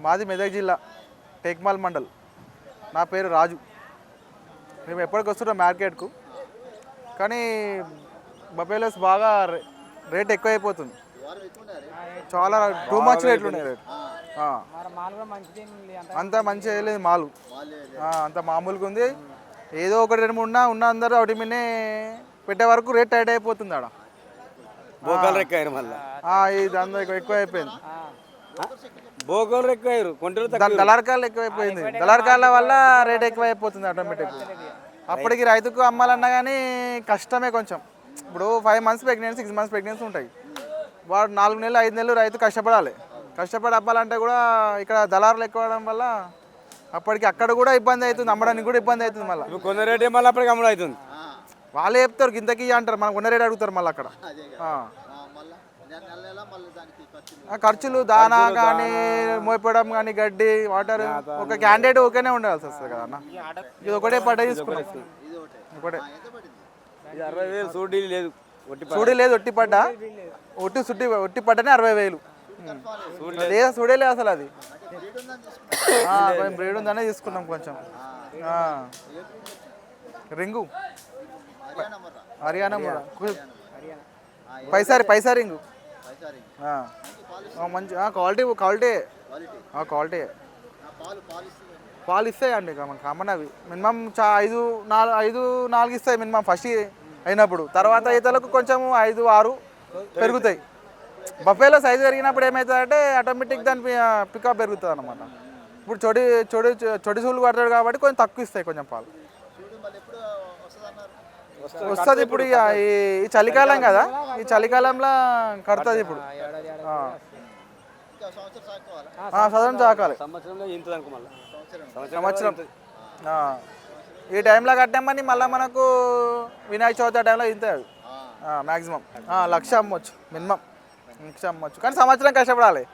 మాది మెదక్ జిల్లా టేక్మాల్ మండల్. నా పేరు రాజు. మేము ఎప్పటికి వస్తున్నాం మార్కెట్కు కానీ బఫేలోస్ బాగా రే- రేట్ ఎక్కువైపోతుంది. చాలా టూ మచ్ రేట్లు ఉన్నాయి రేట్. అంత అంత మంచిగా వేయలేదు మాలు. ఆ, అంత మామూలుగా ఉంది. ఏదో ఒకటి రెండు మూడు ఉన్నా ఉన్న అందరూ ఒకటి మీనే పెట్టే వరకు రేట్ టైట్ అయిపోతుంది ఆడ. బోకాలు మళ్ళీ. ఇది అందరూ ఎక్కువ- ఎక్కువ అయిపోయింది బోకాలు రెక్కారు కొంటలు దళారకాలు ఎక్కువైపోయింది. దళారకాల వల్ల రేట్ ఎక్కువ అయిపోతుంది ఆటోమేటిక్ అప్పటికి రైతుకు అమ్మాలన్నా కానీ కష్టమే కొంచెం. ఇప్పుడు five months pregnancy six months pregnancy ఉంటాయి. వాడు నాలుగు నెలలు ఐదు నెలలు రైతు కష్టపడాలి. కష్టపడి అమ్మాలంటే కూడా ఇక్కడ దళారులు ఎక్కువ అవడం వల్ల అప్పటికి అక్కడ కూడా ఇబ్బంది అవుతుంది అమ్మడానికి కూడా ఇబ్బంది అవుతుంది మళ్ళీ. కొన్న రేటే మళ్ళీ అప్పటికి అమ్ముడు అవుతుంది. వాళ్ళే చెప్తారు గింతకి అంటారు. మనకు ఉన్న రేట్ అడుగుతారు మళ్ళీ అక్కడ. ఖర్చులు. దానా కానీ మోపడం కానీ గడ్డి వాటర్ ఒక క్యాండిడేట్ ఓకేనే ఉండాల్సి వస్తుంది కదా అన్న? ఇది ఒకటే పడ్డ తీసుకున్నాం. ఒకటే ఇది అరవై వేలు సూడీ లేదు చూడే లేదు ఒట్టి పడ్డ. ఒట్టి సుట్టి ఒట్టి పడ్డనే అరవై వేలు. లేదా. చూడే లేదు అసలు అది. కొంచెం బ్రీడ్ ఉందనే తీసుకున్నాం కొంచెం. ఆ. రింగు. హర్యానా పైసారి పైసా రింగు. మంచి క్వాలిటీ క్వాలిటీ. క్వాలిటీ. పాలు ఇస్తాయి అండి కామన్ అవి మినిమం చా ఐదు నాలుగు ఐదు నాలుగు ఇస్తాయి మినిమం ఫస్ట్ అయినప్పుడు. తర్వాత ఈతలకు కొంచెం ఐదు ఆరు పెరుగుతాయి. బఫేలో సైజు పెరిగినప్పుడు ఏమవుతుందంటే ఆటోమేటిక్ దాని పికప్ పెరుగుతుంది అనమాట ఇప్పుడు చొడి చొడి చొడి సూలు పడతాడు కాబట్టి కొంచెం తక్కువ ఇస్తాయి కొంచెం పాలు. వస్తుంది. ఇప్పుడు ఇక ఈ చలికాలం కదా. ఈ చలికాలంలో కడుతుంది ఇప్పుడు. ఆ. ఆ, సదరం చాకాలి సంవత్సరంలో ఇంత అనుకో మళ్ళీ. సంవత్సరం. ఆ. ఈ టైంలో కట్టామని మళ్ళీ మనకు వినాయక చవితి ఆ టైంలో ఇంతే మ్యాక్సిమం లక్ష అమ్మొచ్చు మినిమం. లక్ష అమ్మొచ్చు. కానీ సంవత్సరం కష్టపడాలి.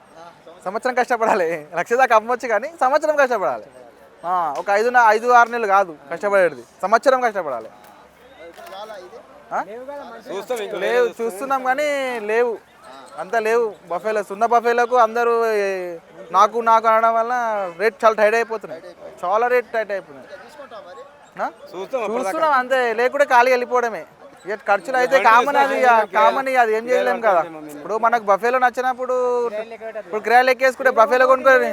సంవత్సరం. కష్టపడాలి. లక్ష దాకా అమ్మొచ్చు కానీ సంవత్సరం కష్టపడాలి. ఆ, ఒక ఐదు ఐదు ఆరు నెలలు కాదు కష్టపడేది. సంవత్సరం కష్టపడాలి. లేవు చూస్తున్నాం కానీ లేవు. అంతా లేవు. బఫేలో ఉన్న బఫేలకు అందరూ నాకు నాకు అనడం వల్ల రేట్ చాలా టైట్ అయిపోతున్నాయి. చాలా రేట్ టైట్? చూస్తాం చూస్తున్నాం అంతే. లేకుంటే ఖాళీ వెళ్ళిపోవడమే. ఇక ఖర్చులు అయితే కామన్ అది కామన్ అది ఏం చేయలేం కదా. ఇప్పుడు మనకు బఫేలో నచ్చినప్పుడు ఇప్పుడు కిరాయిలు ఎక్కేసుకుంటే బఫేలో కొనుక్కొని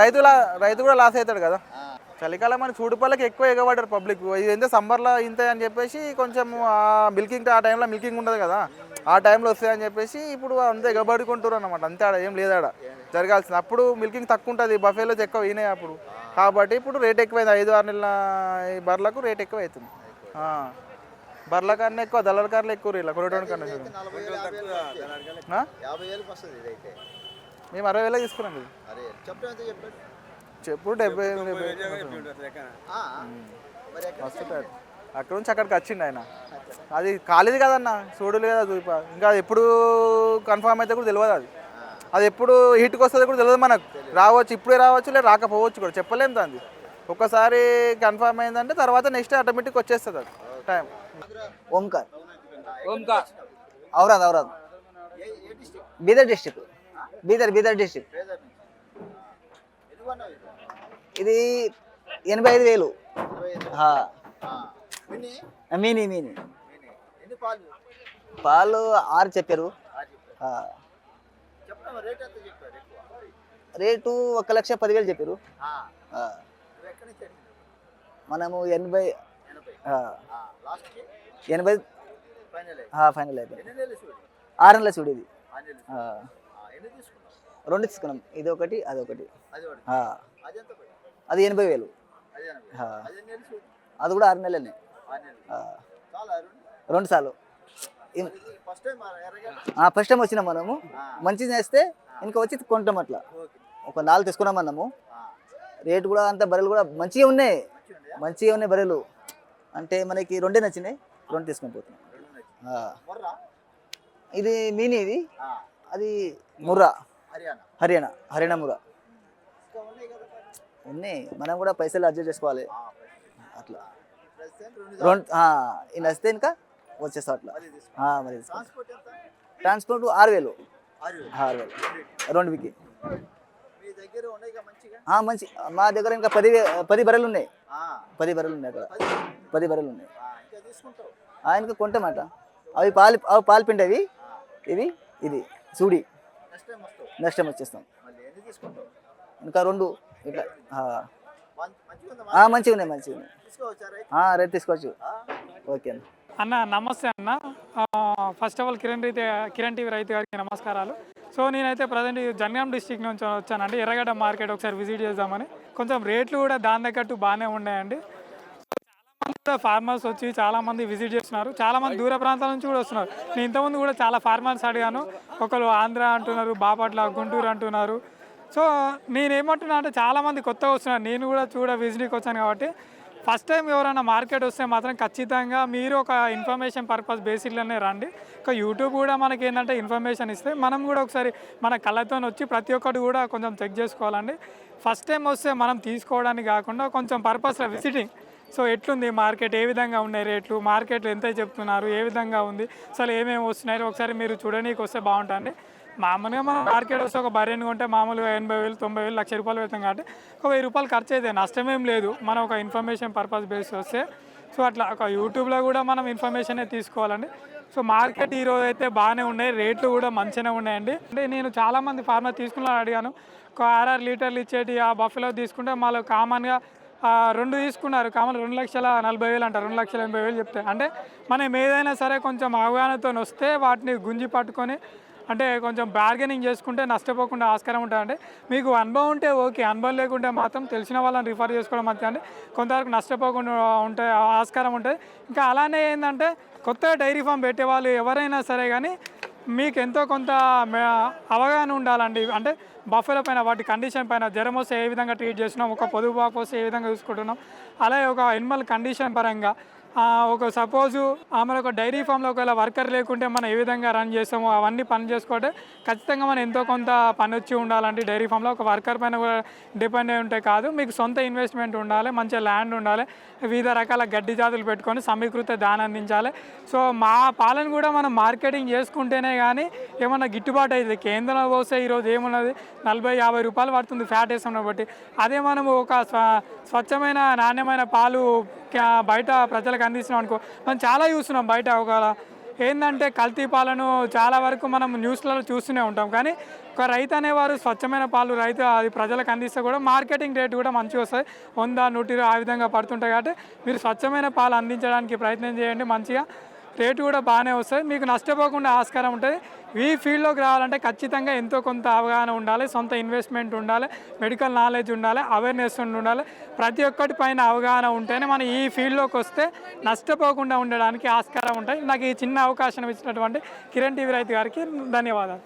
రైతుల రైతు కూడా లాస్ అవుతాడు కదా. చలికాలం మన చూడుపల్లకి ఎక్కువ ఎగబడ్డారు పబ్లిక్. ఇది ఏంటో సమ్మర్లో ఇంత అని చెప్పేసి కొంచెం ఆ మిల్కింగ్ ఆ టైంలో మిల్కింగ్ ఉండదు కదా. ఆ టైంలో వస్తాయని చెప్పేసి ఇప్పుడు అంతా ఎగబడుకుంటారు అనమాట అంతే ఆడ ఏం లేదాడ జరగాల్సింది. అప్పుడు మిల్కింగ్ తక్కువ ఉంటుంది బఫేలో ఎక్కువ అయినాయి అప్పుడు. కాబట్టి ఇప్పుడు రేట్ ఎక్కువైంది. ఐదు ఆరు నెలల ఈ బర్లకు రేట్ ఎక్కువ అవుతుంది. బర్ల కన్నా ఎక్కువ దళాల కన్నా ఎక్కువ ఇలా కొనేటోని కన్నా మేము అరవై వేలకు తీసుకున్నాం ఇది చెప్పడం డెబ్బై డెబ్బై అక్కడ నుంచి అక్కడికి వచ్చిండు ఆయన. అది కాలేదు కదన్న చూడలేదు కదా చూప. ఇంకా అది ఎప్పుడు కన్ఫామ్ అయితే కూడా తెలియదు అది. అది ఎప్పుడు హీట్కి వస్తుంది కూడా తెలియదు మనకు. రావచ్చు ఇప్పుడే రావచ్చు లేదా రాకపోవచ్చు కూడా. చెప్పలేము దాన్ని. ఒక్కసారి కన్ఫామ్ అయిందంటే తర్వాత నెక్స్ట్ ఆటోమేటిక్ వచ్చేస్తుంది అది. Time Omkar. Aurad Aurad Bidar district Bidar Bidar district ఇది? ఎనభై ఐదు వేలు మీని? మీని పాలు? ఆరు చెప్పారు. రేట్ ఒక లక్ష పదివేలు చెప్పారు? మనము ఎనభై ఎనభై. ఫైనల్ అయిపోయింది. ఆరు నెలల చూడు ఇది. ఆరు నెలలు. ఆ, ఆ, ఎన్ని తీసుకున్నావు? రెండు తీసుకున్నాం. ఇది ఒకటి అది ఒకటి. అది ఎనభై వేలు. అది కూడా ఆరు నెలలనే నెలలు. రెండు. సార్లు. ఫస్ట్ టైం వచ్చినాం మనము. మంచిది చేస్తే ఇంకా వచ్చి కొంటాం అట్లా. ఒక నాలుగు తీసుకున్నాం ఆ, రేటు కూడా అంత బర్రెలు కూడా మంచిగా ఉన్నాయి. మంచిగా ఉన్నాయా? బర్రెలు. అంటే మనకి రెండే నచ్చినాయి. రెండు తీసుకొని పోతున్నాం. ఇది మీని ఇది. అది ముర్రా. హర్యానా. హర్యానా. హర్యానా ముర్రా. ఉన్నాయి. మనం కూడా పైసలు అడ్జస్ట్ చేసుకోవాలి. అట్లా. రెండు ఇది నచ్చితే ఇంకా వచ్చేస్తా అట్లా. మరి. ట్రాన్స్పోర్ట్ ఆరు వేలు. ఆరు వేలు. రెండు వికి మంచి. మా దగ్గర ఇంకా పది పది బర్రెలు ఉన్నాయి. పది బర్రెలు ఉన్నాయి అక్కడ. పది? బర్రెలు ఉన్నాయి. ఆయనకి కొంటామట. అవి పాలు అవి పాలు పిండి అవి ఇవి ఇది సూడి. నెక్స్ట్ టైం వచ్చేస్తాం. ఇంకా రెండు. ఇట్లా ఆ. మంచి- మంచిగా ఉన్నాయి మంచిగా ఉన్నాయి తీసుకోవచ్చా రైతు ఆ, రేపు తీసుకోవచ్చు ఓకే అన్న అన్న నమస్తే అన్న. ఫస్ట్ ఆఫ్ ఆల్ కిరణ్ రీతి కిరణ్ టీవీ రైతు గారికి నమస్కారాలు. సో నేనైతే ప్రజెంట్ జనగాం డిస్టిక్ నుంచి వచ్చానండి. ఎర్రగడ్డ మార్కెట్ ఒకసారి విజిట్ చేద్దామని. కొంచెం రేట్లు కూడా దాని తగ్గట్టు బాగానే ఉన్నాయండి. చాలామంది కూడా ఫార్మర్స్ వచ్చి చాలామంది విజిట్ చేస్తున్నారు. చాలామంది దూర ప్రాంతాల నుంచి కూడా వస్తున్నారు. నేను ఇంతకుముందు కూడా చాలా ఫార్మర్స్ అడిగాను. ఒకరు ఆంధ్ర అంటున్నారు బాపట్ల గుంటూరు అంటున్నారు. సో నేనేమంటున్నా అంటే చాలామంది కొత్తగా వస్తున్నారు. నేను కూడా చూడ విజిట్కి వచ్చాను కాబట్టి ఫస్ట్ టైం ఎవరైనా మార్కెట్ వస్తే మాత్రం ఖచ్చితంగా మీరు ఒక ఇన్ఫర్మేషన్ పర్పస్ బేసిక్లోనే రండి. ఒక యూట్యూబ్ కూడా మనకి ఏంటంటే ఇన్ఫర్మేషన్ ఇస్తే మనం కూడా ఒకసారి మన కళ్ళతో వచ్చి ప్రతి ఒక్కటి కూడా కొంచెం చెక్ చేసుకోవాలండి. ఫస్ట్ టైం వస్తే మనం తీసుకోవడానికి కాకుండా కొంచెం పర్పస్లో విజిటింగ్. సో ఎట్లుంది మార్కెట్? ఏ విధంగా ఉన్నాయి రేట్లు? మార్కెట్లో ఎంత చెప్తున్నారు? ఏ విధంగా ఉంది? అసలు ఏమేమి వస్తున్నాయి? ఒకసారి మీరు చూడడానికి వస్తే బాగుంటుంది మామూలుగా మనం మార్కెట్ వస్తే ఒక బర్రెని కొంటే మామూలుగా ఎనభై వేలు తొంభై వేలు లక్ష రూపాయలు పెడతాం కాబట్టి ఒక వెయ్యి రూపాయలు ఖర్చు అయితే నష్టమేం లేదు. మనం ఒక ఇన్ఫర్మేషన్ పర్పస్ బేస్ వస్తే సో అట్లా ఒక యూట్యూబ్లో కూడా మనం ఇన్ఫర్మేషనే తీసుకోవాలండి. సో మార్కెట్ ఈరోజు అయితే బాగానే ఉన్నాయి. రేట్లు కూడా మంచిగానే ఉన్నాయండి. అంటే నేను చాలామంది ఫార్మర్ తీసుకున్నా అడిగాను. ఒక ఆర్ఆర్ లీటర్లు ఇచ్చేటి ఆ బఫెలో తీసుకుంటే మళ్ళీ కామన్గా రెండు తీసుకున్నారు. కామన్ రెండు లక్షల నలభై వేలు అంటారు రెండు లక్షల ఎనభై వేలు చెప్తే. అంటే మనం ఏదైనా సరే కొంచెం అవగాహనతో వస్తే వాటిని గుంజి పట్టుకొని అంటే కొంచెం బార్గెనింగ్ చేసుకుంటే నష్టపోకుండా ఆస్కారం ఉంటుందంటే మీకు అనుభవం ఉంటే ఓకే అనుభవం లేకుంటే మాత్రం తెలిసిన వాళ్ళని రిఫర్ చేసుకోవడం మంచిది అండి. కొంతవరకు నష్టపోకుండా ఉంటే ఆస్కారం ఉంటుంది. ఇంకా అలానే ఏంటంటే కొత్త డైరీ ఫామ్ పెట్టే వాళ్ళు ఎవరైనా సరే కానీ మీకు ఎంతో కొంత అవగాహన ఉండాలండి. అంటే బఫెల పైన వాటి కండిషన్ పైన జ్వరం వస్తే ఏ విధంగా ట్రీట్ చేస్తున్నాం ఒక పొదుపు బాపు వస్తే ఏ విధంగా చూసుకుంటున్నాం అలాగే ఒక ఎనిమల్ కండిషన్ పరంగా ఒక సపోజు ఆమె ఒక డైరీ ఫామ్లో ఒకవేళ వర్కర్ లేకుంటే మనం ఏ విధంగా రన్ చేస్తామో అవన్నీ పని చేసుకుంటే ఖచ్చితంగా మనం ఎంతో కొంత పని వచ్చి ఉండాలంటే డైరీ ఫామ్లో ఒక వర్కర్ పైన కూడా డిపెండ్ అయి ఉంటే కాదు. మీకు సొంత ఇన్వెస్ట్మెంట్ ఉండాలి మంచిగా ల్యాండ్ ఉండాలి వివిధ రకాల గడ్డి జాతులు పెట్టుకొని సమీకృత దాని అందించాలి. సో మా పాలన కూడా మనం మార్కెటింగ్ చేసుకుంటేనే కానీ ఏమన్నా గిట్టుబాటు అవుతుంది కేంద్రంలో పోస్తే ఈరోజు ఏమున్నది? నలభై యాభై రూపాయలు పడుతుంది ఫ్యాట్ వేస్తాం బట్టి అదే మనము ఒక స్వచ్ఛమైన నాణ్యమైన పాలు బయట ప్రజలకు అందిస్తున్నాం అనుకో. మనం చాలా చూస్తున్నాం బయట ఒక ఏంటంటే కల్తీ పాలను చాలా వరకు మనం న్యూస్లలో చూస్తూనే ఉంటాం. కానీ ఒక రైతు అనేవారు స్వచ్ఛమైన పాలు రైతు అది ప్రజలకు అందిస్తే కూడా మార్కెటింగ్ రేట్ కూడా మంచిగా వస్తుంది. వంద నూట ఇరవై ఆ విధంగా పడుతుంటాయి. కాబట్టి మీరు స్వచ్ఛమైన పాలు అందించడానికి ప్రయత్నం చేయండి మంచిగా. రేటు కూడా బాగానే వస్తుంది. మీకు నష్టపోకుండా ఆస్కారం ఉంటుంది. ఈ ఫీల్డ్లోకి రావాలంటే ఖచ్చితంగా ఎంతో కొంత అవగాహన ఉండాలి. సొంత ఇన్వెస్ట్మెంట్ ఉండాలి. మెడికల్ నాలెడ్జ్ ఉండాలి. అవేర్నెస్ ఉండాలి. ప్రతి ఒక్కటి పైన అవగాహన ఉంటేనే మనం ఈ ఫీల్డ్లోకి వస్తే నష్టపోకుండా ఉండడానికి ఆస్కారం ఉంటాయి నాకు ఈ చిన్న అవకాశం ఇచ్చినటువంటి కిరణ్ టీవీ రైతు గారికి ధన్యవాదాలు.